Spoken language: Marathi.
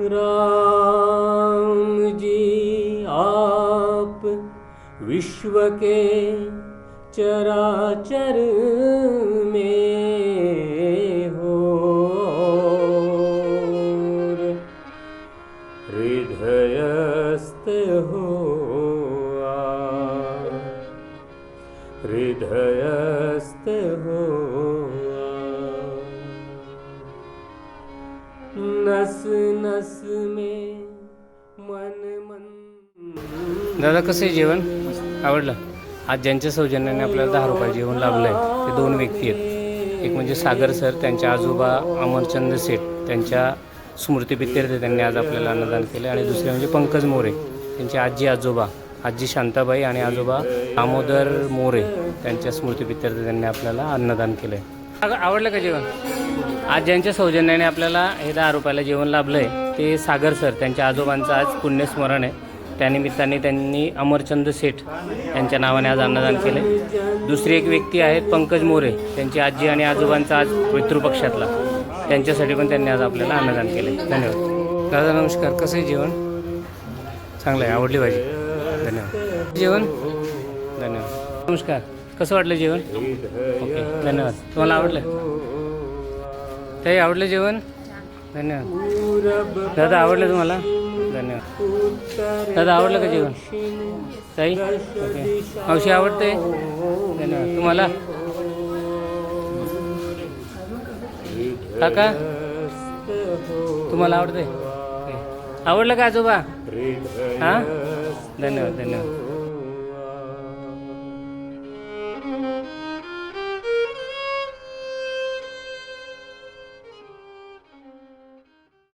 राम जी आप विश्व के चराचर में हो। हृदयस्थ हो हो नस नस में मन मन। दादा कसं आहे जेवण? आवडलं? आज ज्यांच्या सौजन्याने आपल्याला दहा रुपये जेवण लाभलं आहे ते दोन व्यक्ती आहेत. एक म्हणजे सागर सर त्यांच्या आजोबा अमरचंद सेठ त्यांच्या स्मृतीपित्यर्थ त्यांनी आज आपल्याला अन्नदान केलं आणि दुसरे म्हणजे पंकज मोरे त्यांची आजी आजोबा आजी शांताबाई आणि आजोबा दामोदर मोरे त्यांच्या स्मृतीपित्यर्थ त्यांनी आपल्याला अन्नदान केलं आहे आवडलं का जेवण? आज ज्यांच्या सौजन्याने आपल्याला हे दहा रुपयाला जेवण लाभलं आहे ते सागर सर त्यांच्या आजोबांचं आज पुण्यस्मरण आहे. त्यानिमित्ताने त्यांनी अमरचंद सेठ यांच्या नावाने आज अन्नदान केले दुसरी एक व्यक्ती आहेत पंकज मोरे त्यांची आजी आणि आजोबांचा आज पितृपक्षातला त्यांच्यासाठी पण त्यांनी आज आपल्याला अन्नदान केले धन्यवाद. दादा नमस्कार. कसं आहे जेवण? चांगलं आहे. आवडली भाजी? धन्यवाद. जेवण? धन्यवाद. नमस्कार. कसं वाटलं जेवण? ओके. धन्यवाद. तुम्हाला आवडलं? ताई आवडलं जेवण? धन्यवाद. दादा आवडलं तुम्हाला? धन्यवाद. दादा आवडलं का जेवण? ताई? ओके. मावशी आवडते धन्यवाद. तुम्हाला? काका? तुम्हाला आवडते आवडलं का आजोबा? हां? धन्यवाद धन्यवाद.